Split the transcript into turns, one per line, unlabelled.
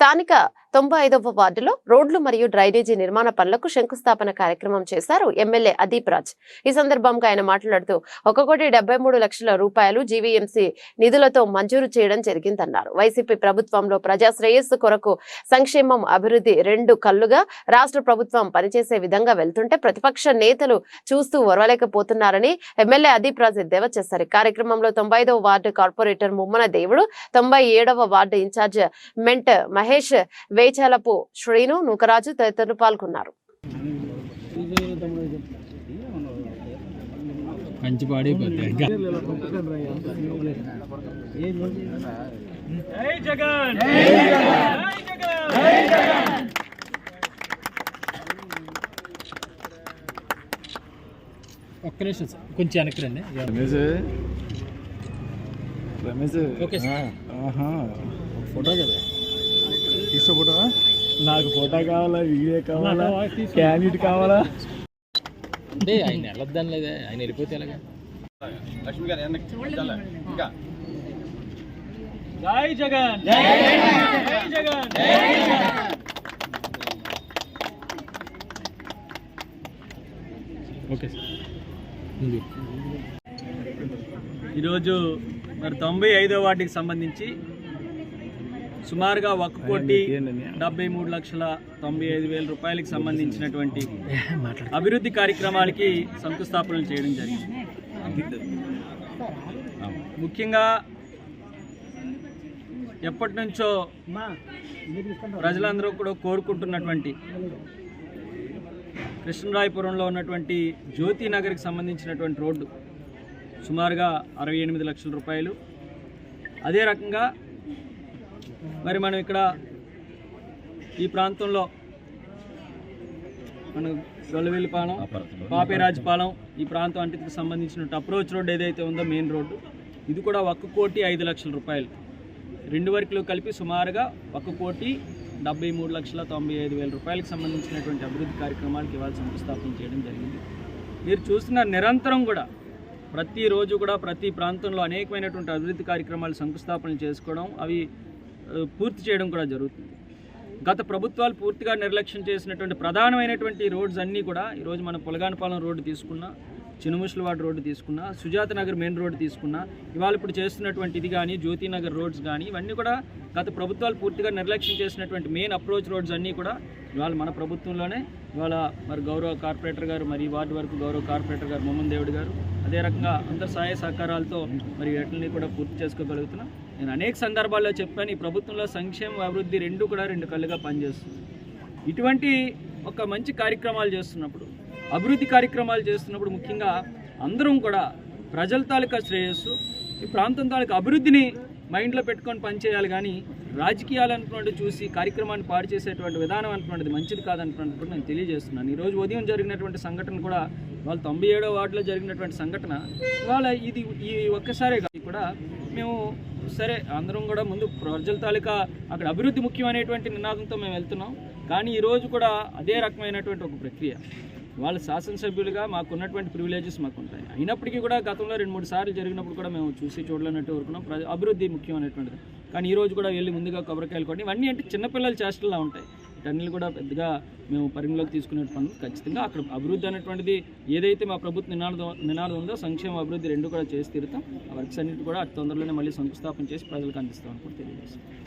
స్థానిక తొంభై ఐదవ వార్డులో రోడ్లు మరియు డ్రైనేజీ నిర్మాణ పనులకు శంకుస్థాపన కార్యక్రమం చేశారు ఎమ్మెల్యే అదీప్ రాజ్. ఈ సందర్భంగా ఆయన మాట్లాడుతూ ఒక కోటి డెబ్బై మూడు లక్షల రూపాయలు జీవీఎంసీ నిధులతో మంజూరు చేయడం జరిగిందన్నారు. వైసీపీ ప్రభుత్వంలో ప్రజా శ్రేయస్సు కొరకు సంక్షేమం అభివృద్ధి రెండు కళ్ళుగా రాష్ట్ర ప్రభుత్వం పనిచేసే విధంగా వెళ్తుంటే ప్రతిపక్ష నేతలు చూస్తూ ఒరవలేకపోతున్నారని ఎమ్మెల్యే అదీప్ రాజ్ ఎద్దేవా చేశారు. కార్యక్రమంలో తొంభై ఐదవ వార్డు కార్పొరేటర్ ముమ్మన దేవుడు తొంభై ఏడవ వార్డు ఇన్ఛార్జ్ మెంట్ మహేష్ వేచాలపు శ్రీను నూకరాజు తదితరులు పాల్గొన్నారు.
కంచి ఒక్క నిమిషం సార్ కొంచెం వెనక్కి రండి.
రమేష్ రమేష్
ఓకే
ఫోటో కదా. తీసుకో ఫోటో నాకు ఫోటో కావాలా? వీడియో కావాలా? క్యాండిడేట్ కావాలా?
అంటే ఆయన వెళ్ళొద్దని లేదా? ఆయన వెళ్ళిపోతే ఎలాగా? జై జగన్. జై జగన్. Okay sir.
ఈరోజు మరి తొంభై ఐదో వార్డుకి సంబంధించి సుమారుగా ఒక కోటి డెబ్బై మూడు లక్షల తొంభై ఐదు వేల రూపాయలకి సంబంధించినటువంటి అభివృద్ధి కార్యక్రమాలకి శంకుస్థాపనలు చేయడం జరిగింది. ముఖ్యంగా ఎప్పటి నుంచో ప్రజలందరూ కూడా కోరుకుంటున్నటువంటి కృష్ణరాయపురంలో ఉన్నటువంటి జ్యోతి నగర్కి సంబంధించినటువంటి రోడ్డు సుమారుగా అరవై ఎనిమిది లక్షల రూపాయలు. అదే రకంగా మరి మనం ఇక్కడ ఈ ప్రాంతంలో మన గొల్లవెల్లిపాలెం పాపేరాజపాలెం ఈ ప్రాంతం అంటికి సంబంధించిన అప్రోచ్ రోడ్ ఏదైతే ఉందో మెయిన్ రోడ్డు ఇది కూడా ఒక్క కోటి ఐదు లక్షల రూపాయలు. రెండు వర్కులు కలిపి సుమారుగా ఒక కోటి డెబ్బై మూడు లక్షల తొంభై ఐదు వేల రూపాయలకు సంబంధించినటువంటి అభివృద్ధి కార్యక్రమాలకు ఇవాళ శంకుస్థాపన చేయడం జరిగింది. మీరు చూసిన నిరంతరం కూడా ప్రతిరోజు కూడా ప్రతి ప్రాంతంలో అనేకమైనటువంటి అభివృద్ధి కార్యక్రమాలు శంకుస్థాపన చేసుకోవడం అవి పూర్తి చేయడం కూడా జరుగుతుంది. గత ప్రభుత్వాలు పూర్తిగా నిర్లక్ష్యం చేసినటువంటి ప్రధానమైనటువంటి రోడ్స్ అన్నీ కూడా ఈరోజు మనం పులగానపాలెం రోడ్డు తీసుకున్నా చినుముషులవాడ రోడ్డు తీసుకున్నా సుజాత నగర్ మెయిన్ రోడ్డు తీసుకున్నా ఇవాళ ఇప్పుడు చేస్తున్నటువంటి ఇది కానీ జ్యోతినగర్ రోడ్స్ కానీ ఇవన్నీ కూడా గత ప్రభుత్వాలు పూర్తిగా నిర్లక్ష్యం చేసినటువంటి మెయిన్ అప్రోచ్ రోడ్స్ అన్నీ కూడా ఇవాళ మన ప్రభుత్వంలోనే. ఇవాళ మరి గౌరవ కార్పొరేటర్ గారు మరి వార్డు వరకు గౌరవ కార్పొరేటర్ గారు మొహమ్మద్ దేవుడు గారు అదే రకంగా అందరి సహాయ సహకారాలతో మరి వీటిని కూడా పూర్తి చేసుకోగలుగుతున్నాం. నేను అనేక సందర్భాల్లో చెప్పాను ఈ ప్రభుత్వంలో సంక్షేమ అభివృద్ధి రెండు కూడా రెండు కళ్ళుగా పనిచేస్తుంది. ఇటువంటి ఒక మంచి కార్యక్రమాలు చేస్తున్నప్పుడు అభివృద్ధి కార్యక్రమాలు చేస్తున్నప్పుడు ముఖ్యంగా అందరం కూడా ప్రజల తాలూకా శ్రేయస్సు ఈ ప్రాంతం తాలూకా అభివృద్ధిని మైండ్లో పెట్టుకొని పనిచేయాలి కానీ రాజకీయాలు అనుకున్నట్టు చూసి కార్యక్రమాన్ని పాడు చేసేటువంటి విధానం అనుకున్నది మంచిది కాదనుకున్నట్టు కూడా నేను తెలియజేస్తున్నాను. ఈరోజు ఉదయం జరిగినటువంటి సంఘటన కూడా వాళ్ళ తొంభై ఏడో వార్డులో జరిగినటువంటి సంఘటన ఇవాళ ఇది ఈ ఒక్కసారే కాదు కూడా మేము సరే అందరం కూడా ముందు ప్రజల తాలూకా అక్కడ అభివృద్ధి ముఖ్యమైనటువంటి నినాదంతో మేము వెళ్తున్నాం. కానీ ఈరోజు కూడా అదే రకమైనటువంటి ఒక ప్రక్రియ. వాళ్ళ శాసనసభ్యులుగా మాకు ఉన్నటువంటి ప్రివిలేజెస్ మాకు ఉంటాయి అయినప్పటికీ కూడా గతంలో రెండు మూడు సార్లు జరిగినప్పుడు కూడా మేము చూసి చూడలేనట్టు ఊరుకున్నాం. ప్ర అభివృద్ధి ముఖ్యమైనటువంటిది కానీ ఈ రోజు కూడా వెళ్ళి ముందుగా కొబ్బరికాయలు కొట్టి ఇవన్నీ అంటే చిన్నపిల్లల చేష్టలా ఉంటాయి. వీటన్నిలు కూడా పెద్దగా మేము పరిగణలోకి తీసుకునే పనులు ఖచ్చితంగా అక్కడ అభివృద్ధి అనేటువంటిది ఏదైతే మా ప్రభుత్వ నినాదం నినాదం ఉందో సంక్షేమ అభివృద్ధి రెండు కూడా చేసి తీరుతాం. ఆ వర్క్స్ అన్నిటి కూడా అతి తొందరలోనే మళ్ళీ శంకుస్థాపన చేసి ప్రజలకు అందిస్తామని కూడా తెలియజేస్తాం